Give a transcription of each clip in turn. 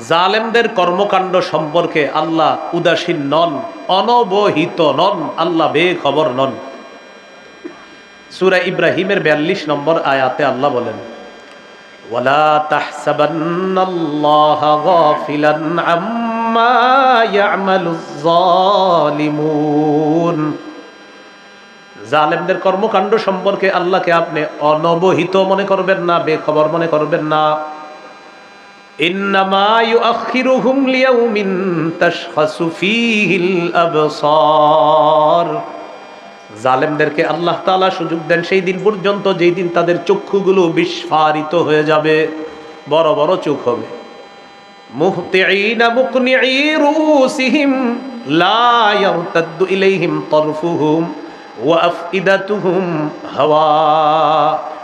জালেমদের কর্মকাণ্ড সম্পর্কে আল্লাহ উদাসীন নন, অনবহিত নন, আল্লাহ বেখবর নন। সুরা ইব্রাহিমের বিয়াল্লিশ নম্বর আয়াতে আল্লাহ বলেন জালেমদের কর্মকাণ্ড সম্পর্কে আল্লাহকে আপনি অনবহিত মনে করবেন না বেখবর মনে করবেন না জালেমদেরকে আল্লাহ তাআলা সুযোগ দেন সেই দিন পর্যন্ত, যেই দিন তাদের চক্ষুগুলো বিস্ফারিত হয়ে যাবে, বড় বড় চোখ হবে। মুহতিঈনা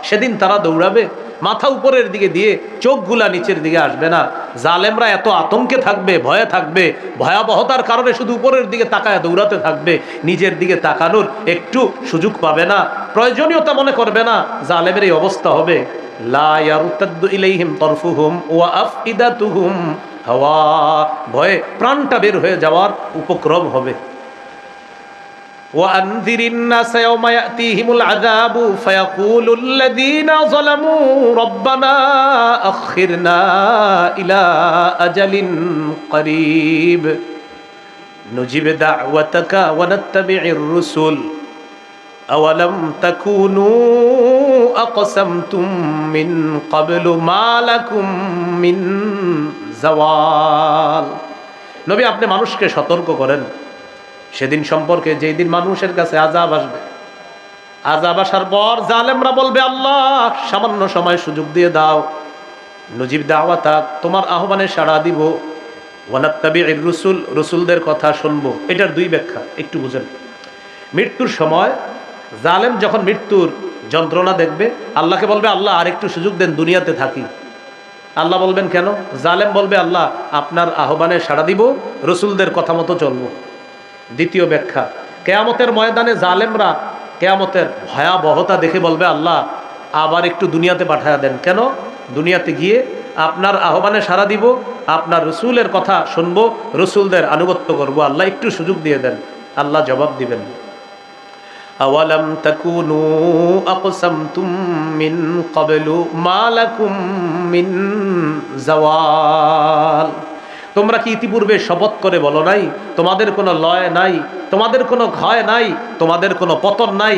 সেদিন তারা দৌড়াবে, মাথা উপরের দিকে দিয়ে চোখগুলা নিচের দিকে আসবে না। জালেমরা এত আতঙ্কে থাকবে, ভয়ে থাকবে, ভয়াবহতার কারণে শুধু উপরের দিকে তাকায় দৌড়াতে থাকবে, নিজের দিকে তাকানোর একটু সুযোগ পাবে না, প্রয়োজনীয়তা মনে করবে না, জালেমের এই অবস্থা হবে। ভয়ে প্রাণটা বের হয়ে যাওয়ার উপক্রম হবে। وأنذر الناس يوم يأتيهم العذاب فيقول الذين ظلموا ربنا أخرنا إلى أجل قريب نجيب دعوتك ونتبع الرسل أولم تكونوا أقسمتم من قبل ما لكم من زوال নবী আপনি মানুষকে সতর্ক করেন সেদিন সম্পর্কে যেই দিন মানুষের কাছে আজাব আসবে আজাব আসার পর জালেমরা বলবে, আল্লাহ, সামান্য সময় সুযোগ দিয়ে দাও। নজিব দাওয়াতা তোমার আহ্বানে সাড়া দিব। ওয়ানাত্তাবি রসুল, রসুলদের কথা শুনব। এটার দুই ব্যাখ্যা, একটু বুঝেন। মৃত্যুর সময় জালেম যখন মৃত্যুর যন্ত্রণা দেখবে, আল্লাহকে বলবে, আল্লাহ, আরেকটু সুযোগ দেন, দুনিয়াতে থাকি। আল্লাহ বলবেন, কেন? জালেম বলবে, আল্লাহ, আপনার আহ্বানে সাড়া দিব, রসুলদের কথা মতো চলবো। দ্বিতীয় ব্যাখ্যা, কেয়ামতের ময়দানে জালেমরা কেয়ামতের ভয়াবহতা দেখে বলবে, আল্লাহ, আবার একটু দুনিয়াতে পাঠায়া দেন। কেন? দুনিয়াতে গিয়ে আপনার আহ্বানে সাড়া দিব, আপনার রসুলের কথা শুনব, রসুলদের আনুগত্য করব। আল্লাহ একটু সুযোগ দিয়ে দেন, আল্লাহ জবাব দিবেন। আওয়ালাম তাকুনু আকসামতুম মিন ক্বাবলু, মা লাকুম মিন জাওয়াল। তোমরা কি ইতিপূর্বে শপথ করে বলো নাই? তোমাদের কোনো লয় নাই, তোমাদের কোনো ক্ষয় নাই, তোমাদের কোনো পতন নাই।